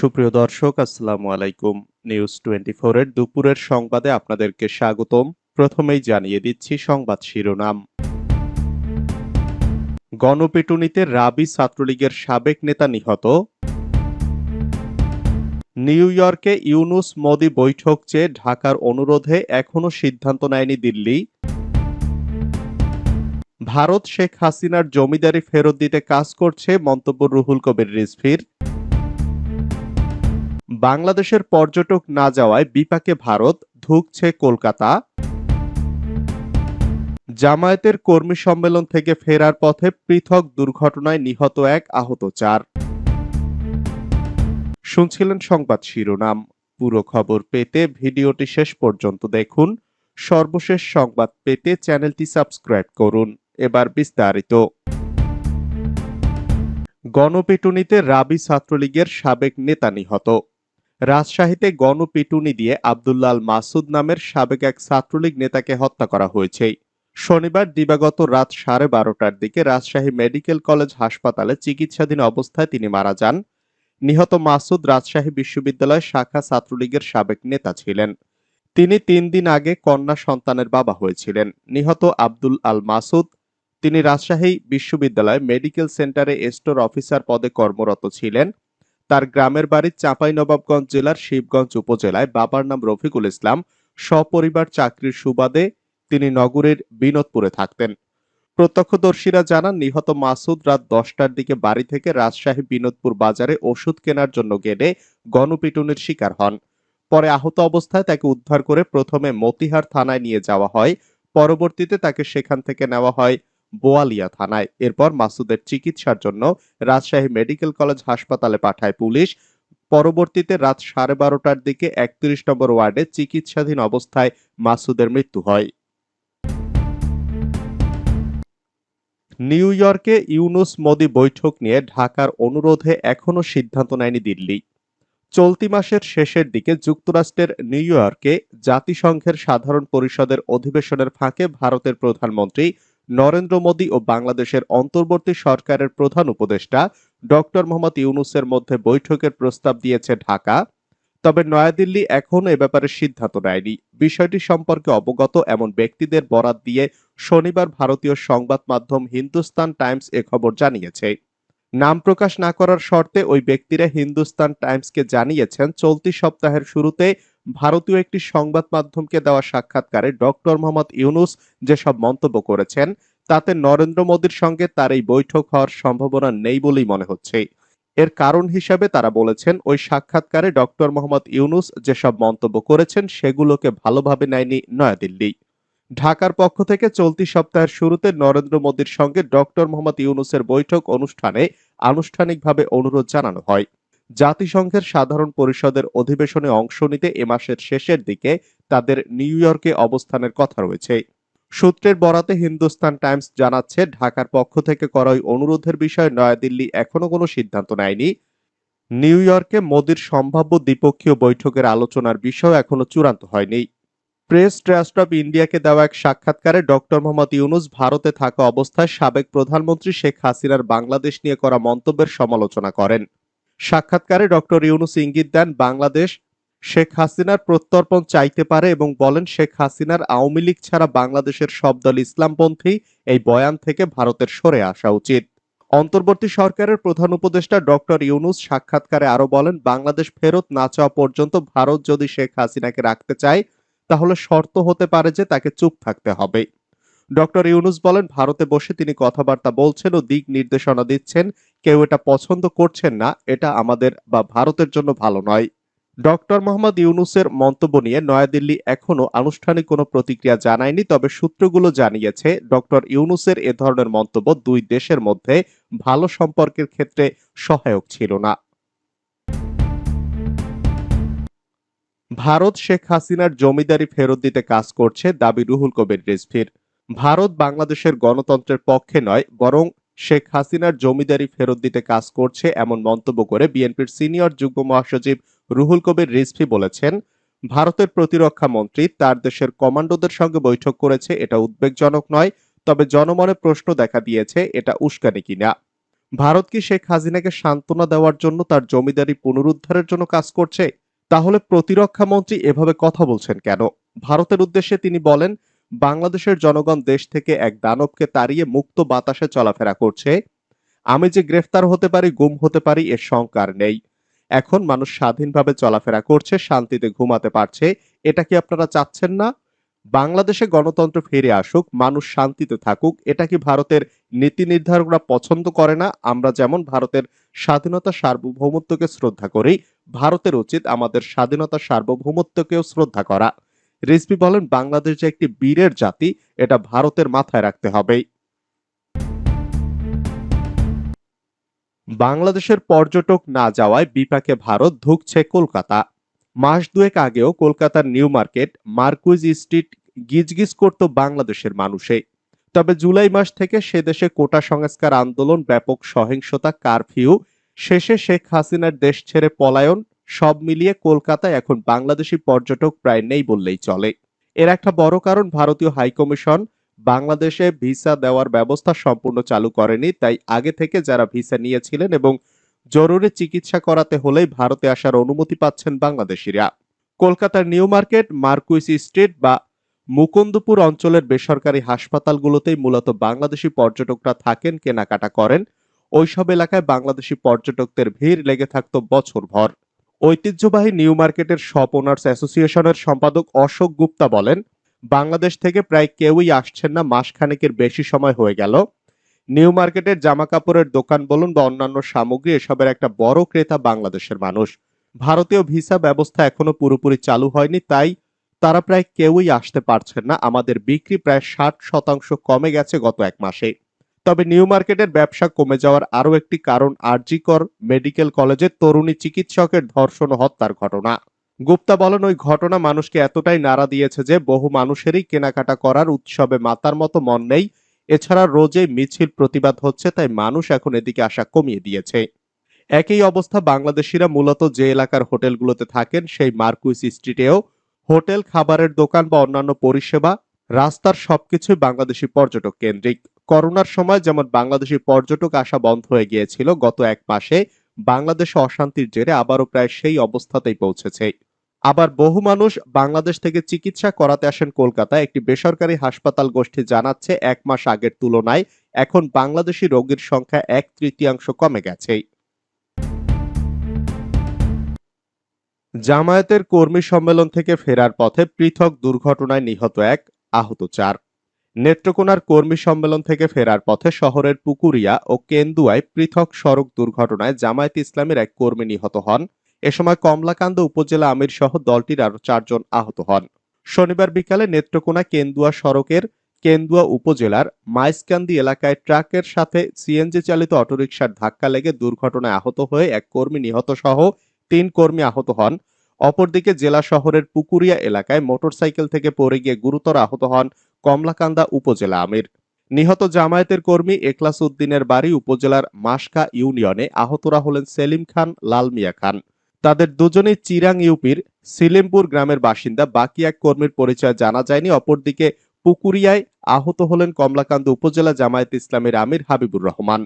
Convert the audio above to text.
সুপ্রিয় দর্শক, আসসালামু আলাইকুম। নিউজ টোয়েন্টি এর দুপুরের সংবাদে আপনাদেরকে স্বাগতম। প্রথমেই জানিয়ে দিচ্ছি সংবাদ শিরোনাম। গণপিটুনিতে রাবি ছাত্রলীগের সাবেক নেতা নিহত। নিউ ইয়র্কে ইউনুস মোদি বৈঠক চেয়ে ঢাকার অনুরোধে এখনও সিদ্ধান্ত নেয়নি দিল্লি। ভারত শেখ হাসিনার জমিদারি ফেরত দিতে কাজ করছে মন্তব্য রুহুল কবির রিজভির। বাংলাদেশের পর্যটক না যাওয়ায় বিপাকে ভারত, ধুঁকছে কলকাতা। জামায়াতের কর্মী সম্মেলন থেকে ফেরার পথে পৃথক দুর্ঘটনায় নিহত এক আহত চার। শুনছিলেন সংবাদ শিরোনাম। পুরো খবর পেতে ভিডিওটি শেষ পর্যন্ত দেখুন। সর্বশেষ সংবাদ পেতে চ্যানেলটি সাবস্ক্রাইব করুন। এবার বিস্তারিত। গণপিটুনিতে রাবি ছাত্রলীগের সাবেক নেতা নিহত। রাজশাহীতে গণপিটুনি দিয়ে আবদুল্লাল মাসুদ নামের সাবেক এক ছাত্রলীগ নেতাকে হত্যা করা হয়েছে। শনিবার দিবাগত রাত সাড়ে বারোটার দিকে রাজশাহী মেডিকেল কলেজ হাসপাতালে চিকিৎসাধীন অবস্থায় তিনি মারা যান। নিহত মাসুদ রাজশাহী বিশ্ববিদ্যালয় শাখা ছাত্রলীগের সাবেক নেতা ছিলেন। তিনি তিন দিন আগে কন্যা সন্তানের বাবা হয়েছিলেন। নিহত আব্দুল আল মাসুদ, তিনি রাজশাহী বিশ্ববিদ্যালয় মেডিকেল সেন্টারে স্টোর অফিসার পদে কর্মরত ছিলেন। তার গ্রামের বাড়ি চাঁপাইনবাবগঞ্জ জেলার শিবগঞ্জ উপজেলায় বাবার নাম রফিকুল ইসলাম, সপরিবার চাকরির সুবাদে তিনি নগরের বিনোদপুরে থাকতেন। প্রত্যক্ষদর্শীরা জানান, নিহত মাসুদ রাত দশটার দিকে বাড়ি থেকে রাজশাহী বিনোদপুর বাজারে ওষুধ কেনার জন্য গেলে গণপিটুনির শিকার হন। পরে আহত অবস্থায় তাকে উদ্ধার করে প্রথমে মতিহার থানায় নিয়ে যাওয়া হয়, পরবর্তীতে তাকে সেখান থেকে নেওয়া হয় বোয়ালিয়া থানায়। এরপর মাসুদের চিকিৎসার জন্য রাজশাহী মেডিকেল কলেজ হাসপাতালে পাঠায় পুলিশ। পরবর্তীতে রাত সাড়ে বারোটার দিকে একত্রিশ নম্বর ওয়ার্ডে চিকিৎসাধীন অবস্থায় মাসুদের মৃত্যু হয়। নিউ ইয়র্কে ইউনুস মোদি বৈঠক নিয়ে ঢাকার অনুরোধে এখনও সিদ্ধান্ত নেয়নি দিল্লি। চলতি মাসের শেষের দিকে যুক্তরাষ্ট্রের নিউ ইয়র্কে জাতিসংঘের সাধারণ পরিষদের অধিবেশনের ফাঁকে ভারতের প্রধানমন্ত্রী নরেন্দ্র মোদী ও বাংলাদেশের অন্তর্বর্তী সরকারের প্রধান উপদেষ্টা ডক্টর মোহাম্মদ ইউনুসের মধ্যে বৈঠকের প্রস্তাব দিয়েছে ঢাকা। তবে নয়াদিল্লি এখনও এ ব্যাপারে সিদ্ধান্ত নেয়নি। বিষয়টি সম্পর্কে অবগত এমন ব্যক্তিদের বরাত দিয়ে শনিবার ভারতীয় সংবাদ মাধ্যম হিন্দুস্তান টাইমস এ খবর জানিয়েছে। নাম প্রকাশ না করার শর্তে ওই ব্যক্তিরা হিন্দুস্তান টাইমসকে জানিয়েছেন, চলতি সপ্তাহের শুরুতে ভারতীয় একটি সংবাদ মাধ্যমকে দেওয়া সাক্ষাৎকারে ডক্টর মোহাম্মদ ইউনুস যেসব মন্তব্য করেছেন, তাতে নরেন্দ্র মোদীর সঙ্গে তার এই বৈঠক হওয়ার সম্ভাবনা নেই বলেই মনে হচ্ছে। এর কারণ হিসাবে তারা বলেছেন, ওই সাক্ষাৎকারে ডক্টর মোহাম্মদ ইউনুস যেসব মন্তব্য করেছেন, সেগুলোকে ভালোভাবে নেয়নি নয়াদিল্লি। ঢাকার পক্ষ থেকে চলতি সপ্তাহের শুরুতে নরেন্দ্র মোদীর সঙ্গে ডক্টর মোহাম্মদ ইউনুসের বৈঠক অনুষ্ঠানে আনুষ্ঠানিকভাবে অনুরোধ জানানো হয়। জাতিসংঘের সাধারণ পরিষদের অধিবেশনে অংশ নিতে এ মাসের শেষের দিকে তাদের নিউ ইয়র্কে অবস্থানের কথা রয়েছে। সূত্রের বরাতে হিন্দুস্তান টাইমস জানাচ্ছে, ঢাকার পক্ষ থেকে করা ওই অনুরোধের বিষয়ে নয়াদিল্লি এখনও কোনো সিদ্ধান্ত নেয়নি। নিউ ইয়র্কে মোদির সম্ভাব্য দ্বিপক্ষীয় বৈঠকের আলোচনার বিষয় এখনও চূড়ান্ত হয়নি। প্রেস ট্রাস্ট অব ইন্ডিয়াকে দেওয়া এক সাক্ষাৎকারে ডক্টর মোহাম্মদ ইউনুস ভারতে থাকা অবস্থায় সাবেক প্রধানমন্ত্রী শেখ হাসিনার বাংলাদেশ নিয়ে করা মন্তব্যের সমালোচনা করেন। সাক্ষাৎকারে ডক্টর ইউনুস ইঙ্গিত দেন, বাংলাদেশ শেখ হাসিনার প্রত্যর্পণ চাইতে পারে এবং বলেন, শেখ হাসিনার আওয়ামী লীগ ছাড়া বাংলাদেশের সব দল ইসলামপন্থী। এই বয়ান থেকে ভারতের সরে আসা উচিত। অন্তর্বর্তী সরকারের প্রধান উপদেষ্টা ডক্টর ইউনুস সাক্ষাৎকারে আরও বলেন, বাংলাদেশ ফেরত না চাওয়া পর্যন্ত ভারত যদি শেখ হাসিনাকে রাখতে চায়, তাহলে শর্ত হতে পারে যে তাকে চুপ থাকতে হবে। ডক্টর ইউনুস বলেন, ভারতে বসে তিনি কথাবার্তা বলছেন ও দিক নির্দেশনা দিচ্ছেন। কেউ এটা পছন্দ করছেন না, এটা আমাদের বা ভারতের জন্য ভালো নয়। ডক্টর মোহাম্মদ ইউনুসের মন্তব্য নিয়ে নয়াদিল্লি এখনও আনুষ্ঠানিক কোনো প্রতিক্রিয়া জানায়নি, তবে সূত্রগুলো জানিয়েছে, ডক্টর ইউনুসের এ ধরনের মন্তব্য দুই দেশের মধ্যে ভালো সম্পর্কের ক্ষেত্রে সহায়ক ছিল না। ভারত শেখ হাসিনার জমিদারি ফেরত দিতে কাজ করছে দাবি রুহুল কবির রিজভির। ভারত বাংলাদেশের গণতন্ত্রের পক্ষে নয়, বরং শেখ হাসিনার জমিদারি ফেরত দিতে কাজ করছে এমন মন্তব্য করে বিএনপির সিনিয়র যুগ্ম মহাসচিব রুহুল কবির রিজভি বলেছেন, ভারতের প্রতিরক্ষা মন্ত্রী তার দেশের কমান্ডোদের সঙ্গে বৈঠক করেছে, এটা উদ্বেগজনক নয়, তবে জনমনে প্রশ্ন দেখা দিয়েছে, এটা উস্কানি কিনা। ভারত কি শেখ হাসিনাকে সান্ত্বনা দেওয়ার জন্য তার জমিদারি পুনরুদ্ধারের জন্য কাজ করছে? তাহলে প্রতিরক্ষা মন্ত্রী এভাবে কথা বলছেন কেন? ভারতের উদ্দেশ্যে তিনি বলেন বাংলাদেশের জনগণ দেশ থেকে এক দানবকে তাড়িয়ে মুক্ত বাতাসে চলাফেরা করছে। আমি যে গ্রেফতার হতে পারি, গুম হতে পারি, এর শঙ্কার নেই। এখন মানুষ স্বাধীনভাবে চলাফেরা করছে, শান্তিতে ঘুমাতে পারছে। এটা কি আপনারা চাচ্ছেন না? বাংলাদেশে গণতন্ত্র ফিরে আসুক, মানুষ শান্তিতে থাকুক, এটা কি ভারতের নীতি নির্ধারকরা পছন্দ করে না? আমরা যেমন ভারতের স্বাধীনতা সার্বভৌমত্বকে শ্রদ্ধা করি, ভারতের উচিত আমাদের স্বাধীনতা সার্বভৌমত্বকেও শ্রদ্ধা করা। রিজভি বলেন, বাংলাদেশ যে একটি বীরের জাতি, এটা ভারতের মাথায় রাখতে হবে বাংলাদেশের পর্যটক না যাওয়ায় বিপাকে ভারত ধুঁকছে কলকাতা। মাস দুয়েক আগেও কলকাতার নিউ মার্কেট, মার্কুইজ স্ট্রিট গিজগিজ করত বাংলাদেশের মানুষে। তবে জুলাই মাস থেকে সে দেশে কোটা সংস্কার আন্দোলন, ব্যাপক সহিংসতা, কারফিউ, শেষে শেখ হাসিনার দেশ ছেড়ে পলায়ন সব মিলিয়ে কলকাতায় এখন বাংলাদেশি পর্যটক প্রায় নেই বললেই চলে। এর একটা বড় কারণ ভারতীয় হাইকমিশন বাংলাদেশে ভিসা দেওয়ার ব্যবস্থা সম্পূর্ণ চালু করেনি, তাই আগে থেকে যারা ভিসা নিয়েছিলেন এবং জরুরি চিকিৎসা করাতে হলেই ভারতে আসার অনুমতি পাচ্ছেন বাংলাদেশিরা। কলকাতার নিউ মার্কেট, মার্কুইস স্ট্রিট বা মুকুন্দপুর অঞ্চলের বেসরকারি হাসপাতালগুলোতেই মূলত বাংলাদেশি পর্যটকরা থাকেন, কেনাকাটা করেন। ওইসব এলাকায় বাংলাদেশি পর্যটকদের ভিড় লেগে থাকতো বছরভর। ঐতিহ্যবাহী নিউ মার্কেটের শপ ওনার্স অ্যাসোসিয়েশনের সম্পাদক অশোক গুপ্তা বলেন, বাংলাদেশ থেকে প্রায় কেউই আসছেন না, মাসখানেকের বেশি সময় হয়ে গেল। নিউ মার্কেটের জামা কাপড়ের দোকান বলুন বা অন্যান্য সামগ্রী, এসবের একটা বড় ক্রেতা বাংলাদেশের মানুষ। ভারতীয় ভিসা ব্যবস্থা এখনও পুরোপুরি চালু হয়নি, তাই তারা প্রায় কেউই আসতে পারছেন না। আমাদের বিক্রি প্রায় ষাট শতাংশ কমে গেছে গত এক মাসে। তবে নিউ মার্কেটের ব্যবসা কমে যাওয়ার আরও একটি কারণ আরজিকর মেডিকেল কলেজের তরুণী চিকিৎসকের ধর্ষণ হত্যার ঘটনা। গুপ্তা বলেন, ওই ঘটনা মানুষকে এতটাই নাড়া দিয়েছে যে বহু মানুষেরই কেনাকাটা করার উৎসবে মাতার মতো মন নেই। এছাড়া রোজেই মিছিল প্রতিবাদ হচ্ছে, তাই মানুষ এখন এদিকে আসা কমিয়ে দিয়েছে। একই অবস্থা বাংলাদেশিরা মূলত যে এলাকার হোটেলগুলোতে থাকেন, সেই মার্কুইস স্ট্রিটেও হোটেল, খাবারের দোকান বা অন্যান্য পরিষেবা রাস্তার সবকিছুই বাংলাদেশি পর্যটক কেন্দ্রিক। করোনার সময় যেমন বাংলাদেশি পর্যটক আসা বন্ধ হয়ে গিয়েছিল, গত এক মাসে বাংলাদেশে অশান্তির জেরে আবারও প্রায় সেই অবস্থাতেই পৌঁছেছে। আবার বহু মানুষ বাংলাদেশ থেকে চিকিৎসা করাতে আসেন কলকাতায়। একটি বেসরকারি হাসপাতাল গোষ্ঠী জানাচ্ছে, এক মাস আগের তুলনায় এখন বাংলাদেশি রোগীর সংখ্যা এক তৃতীয়াংশ কমে গেছে। জামায়াতের কর্মী সম্মেলন থেকে ফেরার পথে পৃথক দুর্ঘটনায় নিহত এক আহত চার। নেত্রকোনার কর্মী সম্মেলন থেকে ফেরার পথে শহরের পুকুরিয়া ও কেন্দুয়ায় পৃথক সড়ক দুর্ঘটনায় জামায়াত ইসলামের এক কর্মী নিহত হন। এ সময় কমলাকান্দ উপজেলা আমির সহ দলটির আরও চারজন আহত হন। শনিবার বিকালে নেত্রকোনা কেন্দুয়া সড়কের কেন্দুয়া উপজেলার মাইসকান্দি এলাকায় ট্রাকের সাথে সিএনজি চালিত অটোরিকশার ধাক্কা লেগে দুর্ঘটনায় আহত হয়ে এক কর্মী নিহত সহ তিন কর্মী আহত হন। অপরদিকে জেলা শহরের পুকুরিয়া এলাকায় মোটরসাইকেল থেকে পড়ে গিয়ে গুরুতর আহত হন কমলাকান্দা উপজেলা আমির। নিহত জামায়াতের কর্মী এখলাস উদ্দিনের বাড়ি উপজেলার মাসকা ইউনিয়নে আহতরা হলেন সেলিম খান, লাল মিয়া খান। তাদের দুজনেই চিরাং ইউপির সিলিমপুর গ্রামের বাসিন্দা। বাকি এক কর্মীর পরিচয় জানা যায়নি। অপরদিকে পুকুরিয়ায় আহত হলেন কমলাকান্দ উপজেলা জামায়াত ইসলামের আমির হাবিবুর রহমান।